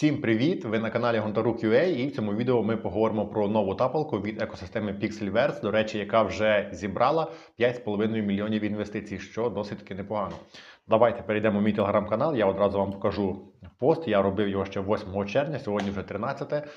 Всім привіт! Ви на каналі Гонтарук.ua і в цьому відео ми поговоримо про нову тапалку від екосистеми Pixelverse, до речі, яка вже зібрала 5,5 мільйонів інвестицій, що досить таки непогано. Давайте перейдемо в мій телеграм-канал. Я одразу вам покажу пост. Я робив його ще 8 червня, сьогодні вже 13.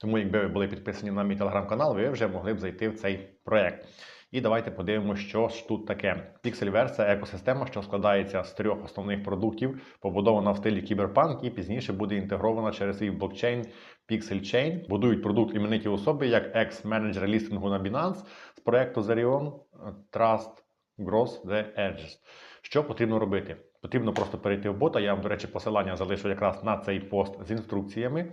Тому, якби ви були підписані на мій телеграм-канал, ви вже могли б зайти в цей проект. І давайте подивимося, що ж тут таке. Pixelverse – це екосистема, що складається з трьох основних продуктів, побудована в стилі кіберпанк і пізніше буде інтегрована через свій блокчейн Pixel Chain. Будують продукт імениті особи як екс-менеджер лістингу на Binance з проекту Zerion Trust Gross the Edges. Що потрібно робити? Потрібно просто перейти в бота. Я вам, до речі, посилання залишу якраз на цей пост з інструкціями.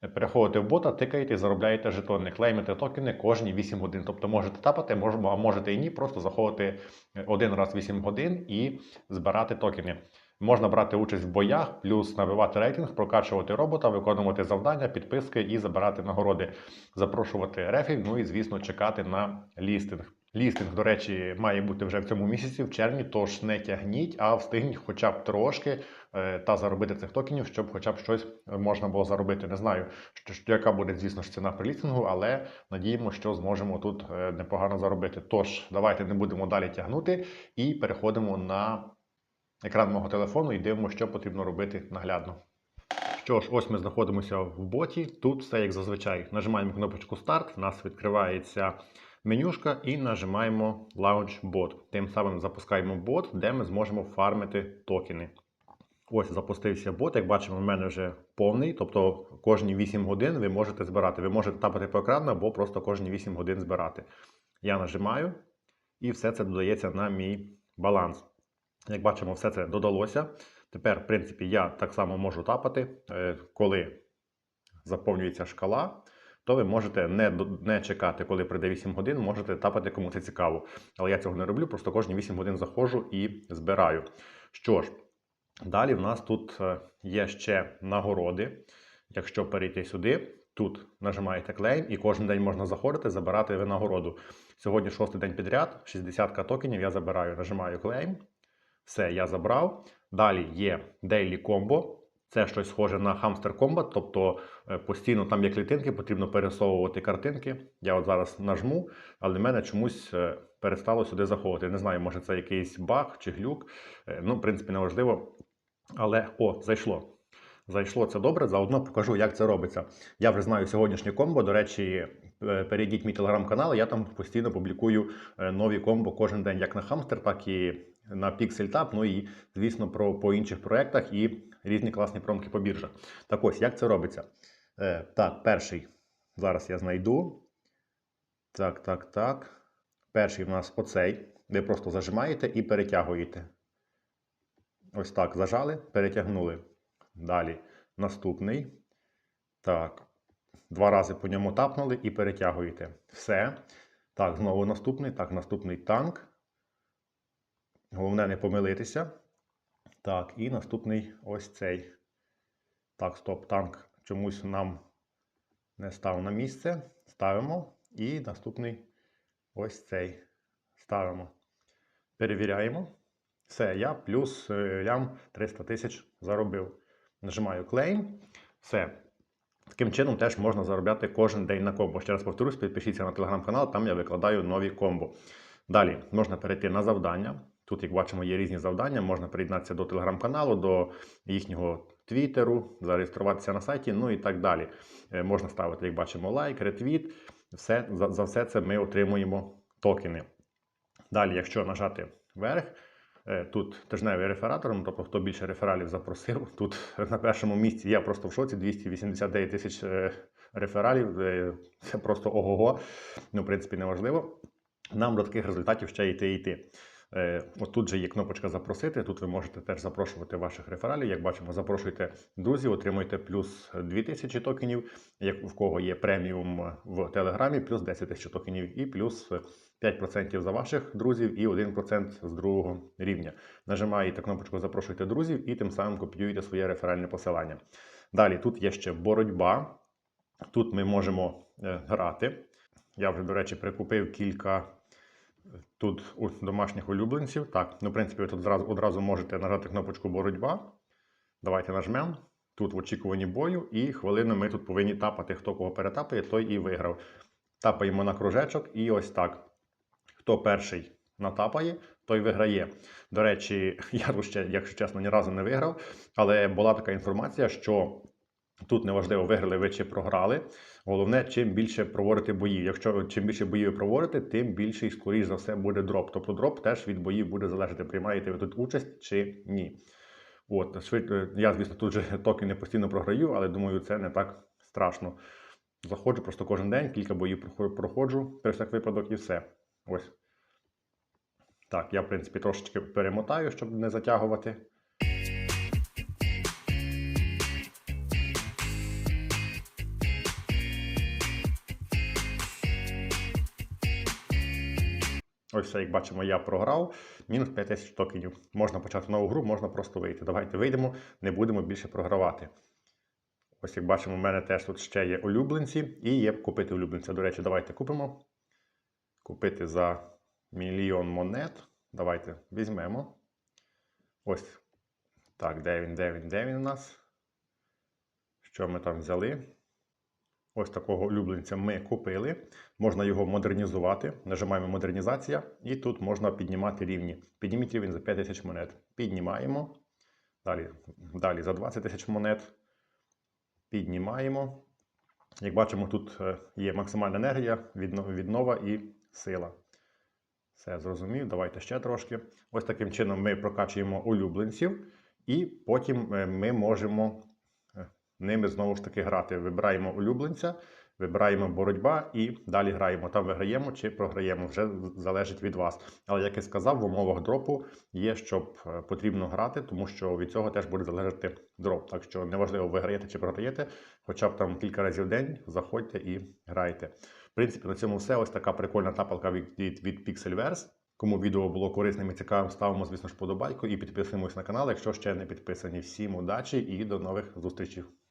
Переходите в бота, тикаєте і заробляєте жетони, клеймите токени кожні 8 годин. Тобто можете тапати, а можете і ні, просто заходити один раз 8 годин і збирати токени. Можна брати участь в боях, плюс набивати рейтинг, прокачувати робота, виконувати завдання, підписки і забирати нагороди, запрошувати рефів, ну і, звісно, чекати на лістинг. Лістинг, до речі, має бути вже в цьому місяці, в червні, тож не тягніть, а встигніть хоча б трошки е, та заробити цих токенів, щоб хоча б щось можна було заробити. Не знаю, що, яка буде, звісно ж, ціна при лістингу, але надіємо, що зможемо тут е, непогано заробити. Тож, давайте не будемо далі тягнути і переходимо на екран мого телефону і дивимося, що потрібно робити наглядно. Що ж, ось ми знаходимося в боті. Тут все як зазвичай. Нажимаємо кнопочку Старт, у нас відкривається менюшка і нажимаємо Launch Bot. Тим самим запускаємо бот, де ми зможемо фармити токени. Ось запустився бот. Як бачимо, в мене вже повний, тобто кожні 8 годин ви можете збирати. Ви можете тапати по екрану або просто кожні 8 годин збирати. Я нажимаю, і все це додається на мій баланс. Як бачимо, все це додалося. Тепер, в принципі, я так само можу тапати, е, коли заповнюється шкала то ви можете не не чекати, коли прийде 8 годин, можете тапати, кому це цікаво. Але я цього не роблю, просто кожні 8 годин заходжу і збираю. Що ж, далі в нас тут е, є ще нагороди. Якщо перейти сюди, тут нажимаєте клейм, і кожен день можна заходити, забирати винагороду. Сьогодні шостий день підряд, 60 токенів я забираю, нажимаю клейм. Все, я забрав. Далі є Daily Combo. Це щось схоже на Hamster Combat, тобто е, постійно там є клітинки, потрібно пересовувати картинки. Я от зараз нажму, але мене чомусь е, перестало сюди заходити. Не знаю, може це якийсь баг чи глюк. Е, ну, в принципі, неважливо. Але о, зайшло. Зайшло це добре. Заодно покажу, як це робиться. Я вже знаю сьогоднішнє комбо. До речі, перейдіть мій телеграм-канал. Я там постійно публікую нові комбо кожен день, як на Hamster, так і на PixelTab, ну і, звісно, про по інших проєктах і різні класні промки по біржах. Так ось, як це робиться? Е, Так, перший. Зараз я знайду. Так, так, так. Перший в нас оцей. Ви просто зажимаєте і перетягуєте. Ось так зажали, перетягнули. Далі наступний. Так. Два рази по ньому тапнули і перетягуєте. Все. Так, знову наступний. Так, наступний танк. Головне не помилитися. Так, і наступний ось цей. Так, стоп, танк чомусь нам не став на місце. Ставимо. І наступний ось цей. Ставимо. Перевіряємо. Все, я плюс е, лям 300 тисяч заробив. Нажимаю клейм. Все. Таким чином теж можна заробляти кожен день на комбо. Ще раз повторюсь, підпишіться на телеграм-канал, там я викладаю нові комбо. Далі можна перейти на завдання. Тут, як бачимо, є різні завдання. Можна приєднатися до телеграм-каналу, до їхнього твіттеру, зареєструватися на сайті, ну і так далі. Е, можна ставити, як бачимо, лайк, ретвіт. Все, За, за все це ми отримуємо токени. Далі, якщо нажати вверх, е, тут тижневий рефератор, ну, тобто хто більше рефералів запросив. Тут на першому місці я просто в шоці 289 тисяч е, рефералів. Це просто ого-го. Ну, в принципі, неважливо. Нам до таких результатів ще йти йти. Е, от тут же є кнопочка Запросити. Тут ви можете теж запрошувати ваших рефералів. Як бачимо, запрошуйте друзів, отримуєте плюс 2000 токенів. Як в кого є преміум в Телеграмі, плюс 10 тисяч токенів, і плюс 5% за ваших друзів і 1% з другого рівня. Нажимаєте кнопочку Запрошуйте друзів і тим самим копіюєте своє реферальне посилання. Далі тут є ще боротьба. Тут ми можемо е, грати. Я вже, до речі, прикупив кілька. Тут у домашніх улюбленців. Так, ну, в принципі, ви тут одразу, одразу можете нажати кнопочку боротьба. Давайте нажмемо. тут в очікуванні бою, і хвилину ми тут повинні тапати. Хто кого перетапає, той і виграв. Тапаємо на кружечок, і ось так. Хто перший натапає, той виграє. До речі, я тут ще, якщо чесно, ні разу не виграв, але була така інформація, що тут неважливо, виграли ви чи програли. Головне, чим більше проводити боїв. Якщо чим більше боїв проводите, тим більший, скоріш за все, буде дроп. Тобто дроп теж від боїв буде залежати, приймаєте ви тут участь чи ні. От, е, Я, звісно, тут же токени постійно програю, але думаю, це не так страшно. Заходжу просто кожен день, кілька боїв проходжу, при всяк випадок і все. Ось. Так, я, в принципі, трошечки перемотаю, щоб не затягувати. Ось як бачимо, я програв. Мінус 5000 токенів. Можна почати нову гру, можна просто вийти. Давайте вийдемо, не будемо більше програвати. Ось як бачимо, у мене теж тут ще є улюбленці і є купити улюбленця. До речі, давайте купимо. Купити за мільйон монет. Давайте візьмемо. Ось. Так, де він, де він, де він у нас? Що ми там взяли? Ось такого улюбленця ми купили. Можна його модернізувати. Нажимаємо модернізація, і тут можна піднімати рівні. Підніміть рівень за 5 тисяч монет. Піднімаємо. Далі, далі за 20 тисяч монет. Піднімаємо. Як бачимо, тут е, є максимальна енергія, віднова і сила. Все зрозумів. Давайте ще трошки. Ось таким чином ми прокачуємо улюбленців, і потім е, ми можемо ними знову ж таки грати. Вибираємо улюбленця, вибираємо боротьба і далі граємо. Там виграємо чи програємо, вже залежить від вас. Але як я сказав, в умовах дропу є, щоб е, потрібно грати, тому що від цього теж буде залежати дроп. Так що неважливо, виграєте чи програєте, хоча б там кілька разів в день заходьте і грайте. В принципі, на цьому все. Ось така прикольна тапалка від, від, від Pixelverse. Кому відео було корисним і цікавим, ставимо, звісно ж, подобайку і підписуємось на канал, якщо ще не підписані. Всім удачі і до нових зустрічей.